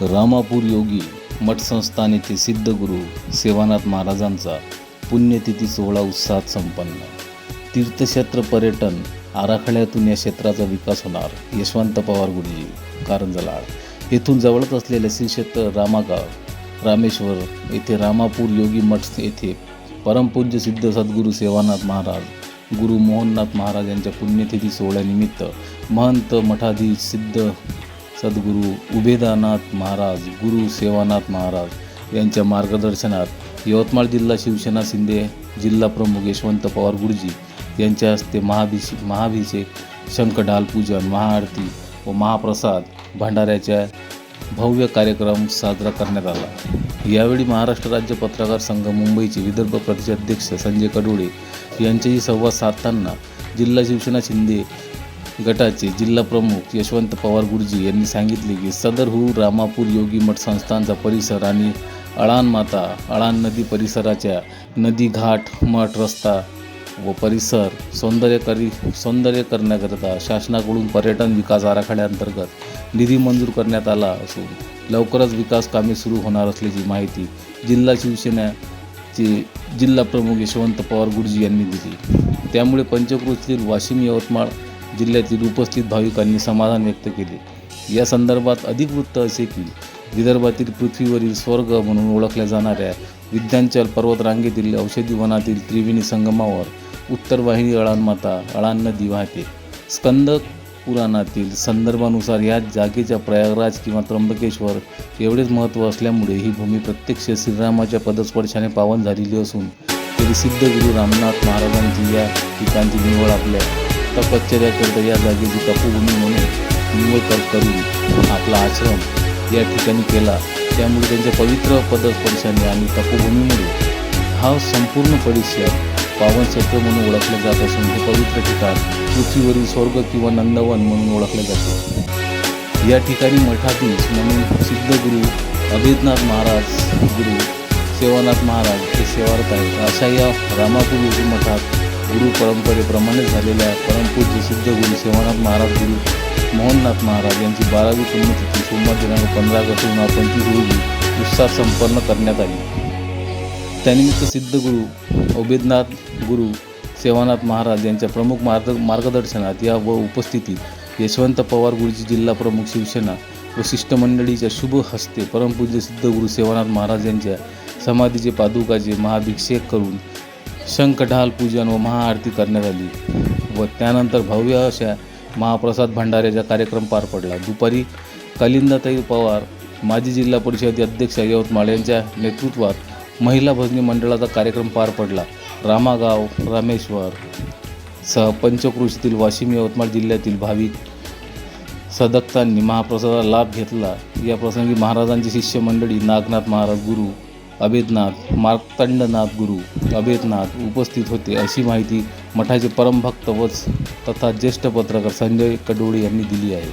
रामापूर योगी मठ संस्थान येथे सिद्धगुरू सेवानाथ महाराजांचा पुण्यतिथी सोहळा उत्साहात संपन्न. तीर्थक्षेत्र पर्यटन आराखड्यातून या क्षेत्राचा विकास होणार यशवंत पवार गुरुजी कारंजलाड येथून जवळच असलेले श्री क्षेत्र रामागाव रामेश्वर येथे रामापूर योगी मठ येथे परमपूज्य सिद्ध सद्गुरू सेवानाथ महाराज गुरु मोहननाथ महाराज यांच्या पुण्यतिथी सोहळ्यानिमित्त महंत मठाधीश सिद्ध सद्गुरू उभेदानाथ महाराज गुरु सेवानाथ महाराज यांच्या मार्गदर्शनात यवतमाळ जिल्हा शिवसेना शिंदे जिल्हा प्रमुख यशवंत पवार गुरुजी यांच्या हस्ते महाभिषेक महाभिषेक शंखढाल पूजन महाआरती व महाप्रसाद भंडाऱ्याच्या भव्य कार्यक्रम साजरा करण्यात आला. यावेळी महाराष्ट्र राज्य पत्रकार संघ मुंबईचे विदर्भ प्रदेशाध्यक्ष संजय कडोळे यांच्याशी संवाद साधताना जिल्हा शिवसेना शिंदे गटाचे जिल्हा प्रमुख यशवंत पवार गुरुजी यांनी सांगितले की सदरहू रामापूर योगी मठ संस्थांचा परिसर आणि अळान माता अळान नदी परिसराच्या नदी घाट मठ रस्ता व परिसर सौंदर्यकरी सौंदर्य करण्याकरिता शासनाकडून पर्यटन विकास आराखड्याअंतर्गत निधी मंजूर करण्यात आला असून लवकरच विकास कामे सुरू होणार असल्याची माहिती जिल्हा शिवसेनेचे जिल्हा प्रमुख यशवंत पवार गुरुजी यांनी दिली. त्यामुळे पंचक्रोशीतील वाशिम यवतमाळ जिल्ह्यातील उपस्थित भाविकांनी समाधान व्यक्त केले. या संदर्भात अधिक वृत्त असे की विदर्भातील पृथ्वीवरील स्वर्ग म्हणून ओळखल्या जाणाऱ्या विद्यांचल पर्वतरांगेतील औषधी वनातील त्रिवेणी संगमावर उत्तर वाहिनी अळानमाता अळान नदी वाहते. स्कंद पुराणातील संदर्भानुसार या जागेच्या प्रयागराज किंवा त्र्यंबकेश्वर एवढेच महत्त्व असल्यामुळे ही भूमी प्रत्यक्ष श्रीरामाच्या पदस्पर्शाने पावन झालेली असून तरी सिद्ध गुरु रामनाथ महाराजांची या ठिकाणची निवड आपल्या तपश्चर्याकरिता या जागेची तपोभूमी म्हणून निवड करून आपला आश्रम या ठिकाणी केला. त्यामुळे त्यांच्या पवित्र पदस्पर्शाने आणि तपोभूमीमुळे हा संपूर्ण परिसर पावन क्षेत्र म्हणून ओळखले जात असून हे पवित्र ठिकाण पृथ्वीवरील स्वर्ग किंवा नंदवन म्हणून ओळखले जाते. या ठिकाणी मठाधीश म्हणून सिद्ध गुरु महाराज गुरु सेवानाथ महाराज हे सेवारत आहेत. अशा या रामापूर मठात गुरु परंपरेप्रमाणे झालेल्या परमपूज्य सिद्ध गुरु सेवानाथ महाराज गुरु मोहननाथ महाराज यांची बारावी पुण्यतिथी सोमवार दिनांक पंधरा ऑगस्ट दोन हजार पंचवीस रोजी उत्साह संपन्न करण्यात आली. त्यानिमित्त सिद्ध गुरु गुरु सेवानाथ महाराज यांच्या प्रमुख मार्ग मार्गदर्शनात या व उपस्थितीत यशवंत पवार गुरुजी जिल्हा प्रमुख शिवसेना व शिष्टमंडळीच्या शुभ हस्ते परमपूज्य सिद्ध गुरु सेवानाथ महाराज यांच्या समाधीचे पादुकाचे महाभिषेक करून शंखढाल पूजन व महाआरती करण्यात आली व त्यानंतर भव्य अशा महाप्रसाद भंडाऱ्याचा कार्यक्रम पार पडला. दुपारी कालिंदाताई पवार माजी जिल्हा परिषद अध्यक्ष यवतमाळ यांच्या नेतृत्वात महिला भजनी मंडळाचा कार्यक्रम पार पडला. रामागाव रामेश्वर सह पंचक्रोशीतील वाशिम यवतमाळ जिल्ह्यातील भाविक सदक्तांनी महाप्रसादाला लाभ घेतला. या प्रसंगी महाराजांची शिष्यमंडळी नागनाथ महाराज गुरु अभेदनाथ मार्तंडनाथ गुरु अभेदनाथ उपस्थित होते अशी माहिती मठाचे परमभक्त वच तथा ज्येष्ठ पत्रकार संजय कडोळे यांनी दिली आहे.